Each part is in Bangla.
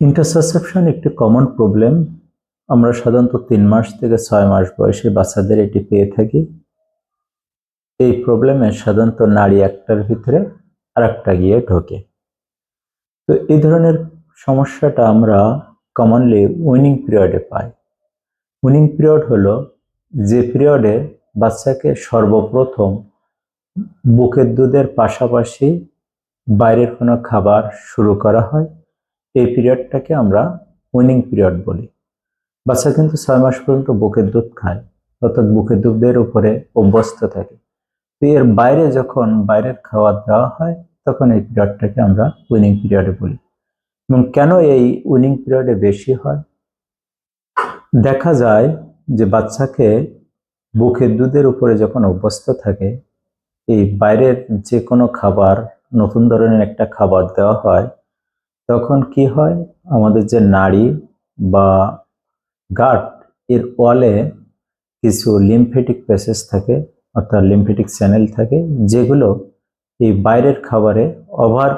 ইন্টারসাসেপশন একটি কমন প্রবলেম আমরা সাধারণত তিন মাস থেকে ছয় মাস বয়সে বাচ্চাদের এটি পেয়ে থাকি। এই প্রবলেমে সাধারণত নারী একটার ভিতরে আর একটা গিয়ে ঢোকে। তো এই ধরনের সমস্যাটা আমরা কমনলি উইনিং পিরিয়ডে পাই। উইনিং পিরিয়ড হলো যে পিরিয়ডে বাচ্চাকে সর্বপ্রথম বুকের দুধের পাশাপাশি বাইরের কোনো খাবার শুরু করা হয়। এই পিরিয়ডটাকে আমরা উইনিং পিরিয়ড বলি। বাচ্চা কিন্তু ছয় মাস পর্যন্ত বুকের দুধ খায়, অর্থাৎ বুকের দুধের উপরে অভ্যস্ত থাকে। তো এর বাইরে যখন বাইরের খাবার দেওয়া হয়, তখন এই পিরিয়ডটাকে আমরা উইনিং পিরিয়ডে বলি। এবং কেন এই উইনিং পিরিয়ডে বেশি হয়? দেখা যায় যে বাচ্চাকে বুকের দুধের উপরে যখন অভ্যস্ত থাকে, এই বাইরের যে কোনো খাবার, নতুন ধরনের একটা খাবার দেওয়া হয় তখন কি হয়? আমাদের যে নাড়ি বা গাট এর ওয়ালে কিছু লিমফেটিক প্যাসেজ থাকে, অর্থাৎ লিমফেটিক চ্যানেল থাকে, যেগুলো এই বাইরের খাবারে ওভার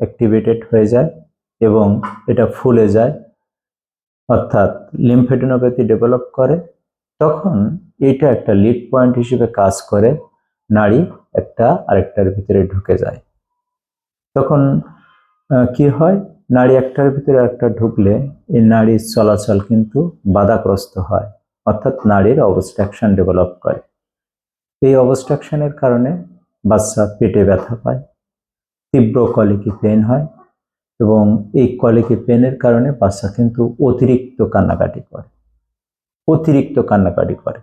অ্যাক্টিভেটেড হয়ে যায় এবং এটা ফুলে যায়, অর্থাৎ লিমফেটিনোপ্যাথি ডেভেলপ করে। তখন এটা একটা লিড পয়েন্ট হিসেবে কাজ করে নাড়ি একটা আরেকটার ভিতরে ঢুকে যায়। তখন কি হয়? নাড়ি একটার ভিতরে একটা ঢুকলে এই নাড়ির চলাচল কিন্তু বাধাগ্রস্ত হয়, অর্থাৎ নাড়ির অবস্ট্রাকশন ডেভেলপ করে। এই অবস্ট্রাকশনের কারণে বাচ্চা পেটে ব্যথা পায়, তীব্র কলিকি পেন হয় এবং এই কলিকি পেনের কারণে বাচ্চা কিন্তু অতিরিক্ত কান্নাকাটি করে, অতিরিক্ত কান্নাকাটি করে।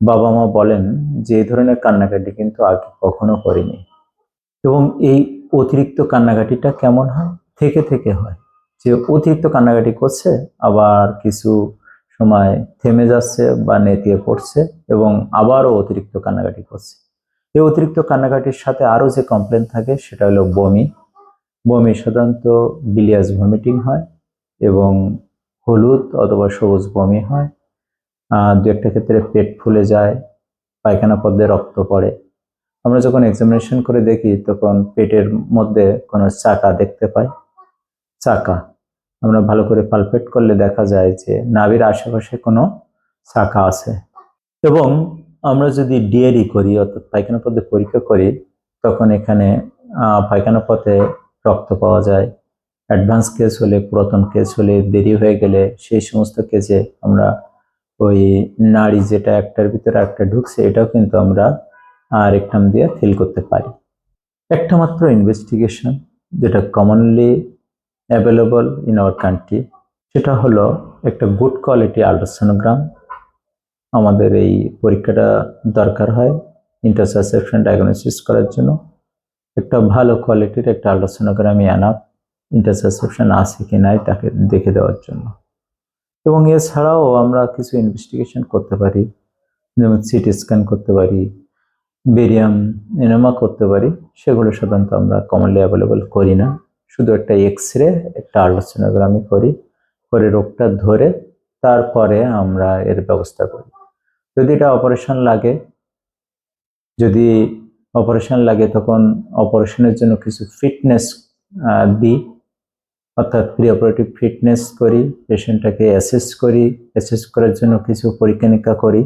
বাবা মা বলেন যে এই ধরনের কান্নাকাটি কিন্তু আগে কখনো করিনি। এবং এই অতিরিক্ত কান্নাকাটিটা কেমন হয়? থেকে থেকে হয়। যে অতিরিক্ত কান্নাকাটি করছে, আবার কিছু সময় থেমে যাচ্ছে বা নেতিয়ে পড়ছে এবং আবারও অতিরিক্ত কান্নাকাটি করছে। এই অতিরিক্ত কান্নাকাটির সাথে আরও যে কমপ্লেন থাকে, সেটা হলো বমি। বমি সাধারণত বিলিয়াস ভমিটিং হয় এবং হলুদ অথবা সবুজ বমি হয়। দু একটা ক্ষেত্রে পেট ফুলে যায়, পায়খানা পদ্মে রক্ত পড়ে। আমরা যখন এক্সামিনেশন করে দেখি, তখন পেটের মধ্যে কোনো চাকা দেখতে পাই। চাকা। আমরা ভালো করে পালপেট করলে দেখা যায় যে নাভির আশেপাশে কোনো চাকা আছে। এবং আমরা যদি ডিএরি করি, অর্থাৎ পায়খানা পথে পরীক্ষা করি, তখন এখানে পায়খানা পথে রক্ত পাওয়া যায়। অ্যাডভান্স কেস হলে, পুরাতন কেস হলে, দেরি হয়ে গেলে সেই সমস্ত কেসে আমরা ওই নাড়ি যেটা একটার ভিতরে একটা ঢুকছে, এটাও কিন্তু আমরা আর রেকটাম দিয়ে ফিল করতে পারি। একটা মাত্র ইনভেস্টিগেশন যেটা commonly available in our country সেটা হলো একটা গুড কোয়ালিটি আল্ট্রাসোনোগ্রাম আমাদের এই পরীক্ষাটা দরকার হয় ইন্টারসাসেপশন ডায়াগনোসিস করার জন্য। একটা ভালো কোয়ালিটির একটা আল্ট্রাসোনোগ্রামই অ্যানাপ ইন্টারসাসেপশন আছে কি নাই তাকে দেখে দেওয়ার জন্য। এবং এছাড়াও আমরা কিছু ইনভেস্টিগেশন করতে পারি। যেমন সিটি স্ক্যান করতে পারি। বেরিয়াম এনোমা করতে পারি। সেগুলো সাধারণত আমরা কমনলি অ্যাভেলেবল করি না। শুধু একটা এক্স রে একটা আল্ট্রাসোনোগ্রামই করি, করে রোগটা ধরে তারপরে আমরা এর ব্যবস্থা করি। যদি এটা অপারেশন লাগে, যদি অপারেশন লাগে তখন অপারেশনের জন্য কিছু ফিটনেস দিই, অর্থাৎ প্রি অপারেটিভ ফিটনেস করি পেশেন্টটাকে অ্যাসেস করি অ্যাসেস করার জন্য কিছু পরীক্ষা নিরীক্ষা করি,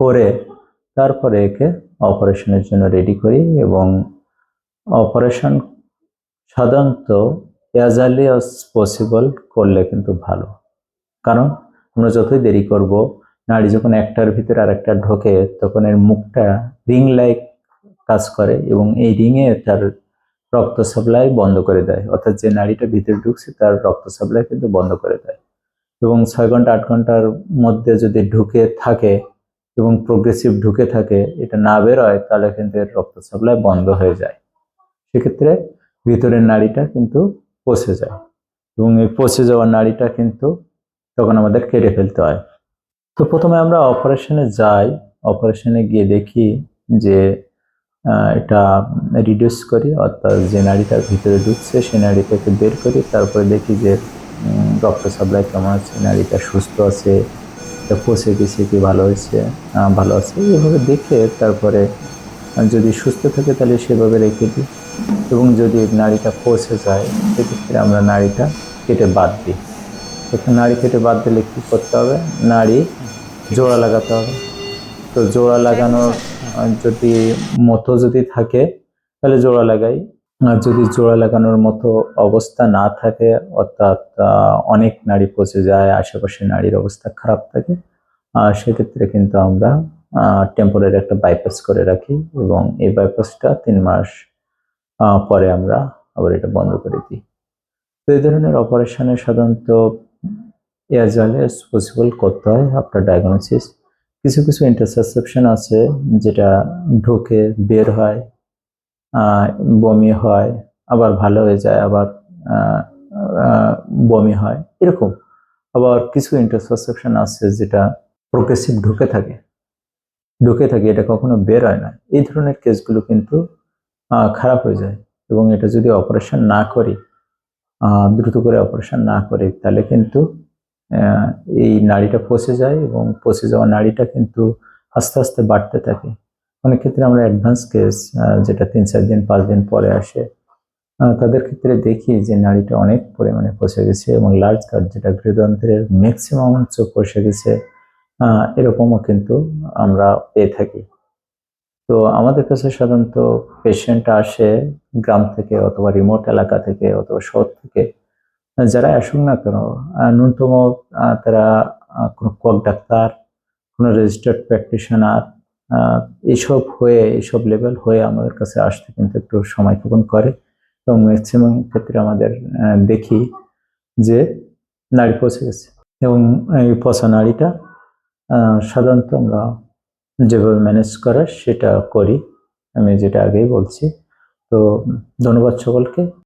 করে তারপরে একে অপারেশনের জন্য রেডি করি এবং অপারেশন সাধারণত অ্যাজ আর্লি অ্যাজ পসিবল করলে কিন্তু ভালো। কারণ আমরা যতই দেরি করব নাড়ি যখন একটার ভিতরে আরেকটা ঢোকে, তখন এর মুখটা রিং লাইক কাজ করে এবং এই রিংয়ে তার রক্ত সাপ্লাই বন্ধ করে দেয়। অর্থাৎ যে নাড়িটা ভিতরে ঢুকছে, তার রক্ত সাপ্লাই কিন্তু বন্ধ করে দেয়। এবং ছয় ঘণ্টা, আট ঘণ্টার মধ্যে যদি ঢুকে থাকে এবং প্রোগ্রেসিভ ঢুকে থাকে, এটা না বেরোয়, তাহলে কিন্তু এর রক্ত সাপ্লাই বন্ধ হয়ে যায়। সেক্ষেত্রে ভিতরের নাড়িটা কিন্তু পচে যায়। এবং এই পচে যাওয়া নাড়িটা কিন্তু তখন আমাদের কেটে ফেলতে হয়। তো প্রথমে আমরা অপারেশনে যাই, অপারেশনে গিয়ে দেখি যে এটা রিডিউস করি, অর্থাৎ যে নাড়িটার ভিতরে ঢুকছে সেই নাড়িটাকে বের করি, তারপরে দেখি যে রক্ত সাপ্লাই কেমন আছে, নাড়িটা সুস্থ আছে পচে গেছে কি ভালো হয়েছে ভালো আছে এভাবে দেখে তারপরে যদি সুস্থ থাকে তাহলে সেভাবে রেখে দিই। এবং যদি নাড়িটা পচে যায়, সেক্ষেত্রে আমরা নাড়িটা কেটে বাদ দিই। এখানে নাড়ি কেটে বাদ দিলে কী করতে হবে? নাড়ি জোড়া লাগাতে হবে। তো জোড়া লাগানোর যদি মতো যদি থাকে, তাহলে জোড়া লাগাই। আর যদি জোড়া লাগানোর মতো অবস্থা না থাকে, অর্থাৎ অনেক নাড়ি পচে যায়, আশেপাশে নাড়ির অবস্থা খারাপ থাকে সেক্ষেত্রে কিন্তু আমরা টেম্পোরারি একটা বাইপাস করে রাখি এবং এই বাইপাসটা তিন মাস পরে আমরা আবার এটা বন্ধ করে দিই। তো এই ধরনের অপারেশনে সাধারণত এয়ার এস পসিবল করতে হয় আফটার ডায়াগনোসিস কিছু কিছু ইন্টারসেপশন আছে যেটা ঢোকে বের হয় বমি হয়, আবার ভালো হয়ে যায়, আবার বমি হয়, এরকম। আবার কিছু ইন্টারসেপশন আছে যেটা প্রোগ্রেসিভ ঢুকে থাকে। ঢুকে থাকে, এটা কখনো বের হয় না। এই ধরনের কেসগুলো কিন্তু খারাপ হয়ে যায় এবং এটা যদি অপারেশন না করি দ্রুত করে অপারেশন না করি, তাহলে কিন্তু এই নাড়িটা পচে যায় এবং পচে যাওয়া নাড়িটা কিন্তু আস্তে আস্তে বাড়তে থাকে। অনেক ক্ষেত্রে আমরা অ্যাডভান্স কেস যেটা তিন চার দিন, পাঁচ দিন পরে আসে তাদের ক্ষেত্রে দেখি যে নাড়িটা অনেক পরিমাণে পচে গেছে এবং লার্জ কার্ড যেটা বৃহদন্ত্রের ম্যাক্সিমাম অংশ পচে গেছে এরকমও কিন্তু আমরা পেয়ে থাকি। তো আমাদের কাছে সাধারণত পেশেন্ট আসে গ্রাম থেকে অথবা রিমোট এলাকা থেকে অথবা শহর থেকে। যারা আসুক না কেন ন্যূনতম তারা কোনো কক ডাক্তার, কোনো রেজিস্টার্ড প্র্যাকটিশনার এইসব হয়ে এইসব লেভেল হয়ে আমাদের কাছে আসতে কিন্তু একটু সময় ক্ষেপণ করে। এবং ম্যাক্সিমাম ক্ষেত্রে আমাদের দেখি যে নাড়ি পচে গেছে। এবং এই পচা নাড়িটা সাধারণত আমরা যেভাবে ম্যানেজ করার সেটা করি। আমি যেটা আগেই বলছি। তো ধন্যবাদ সকলকে।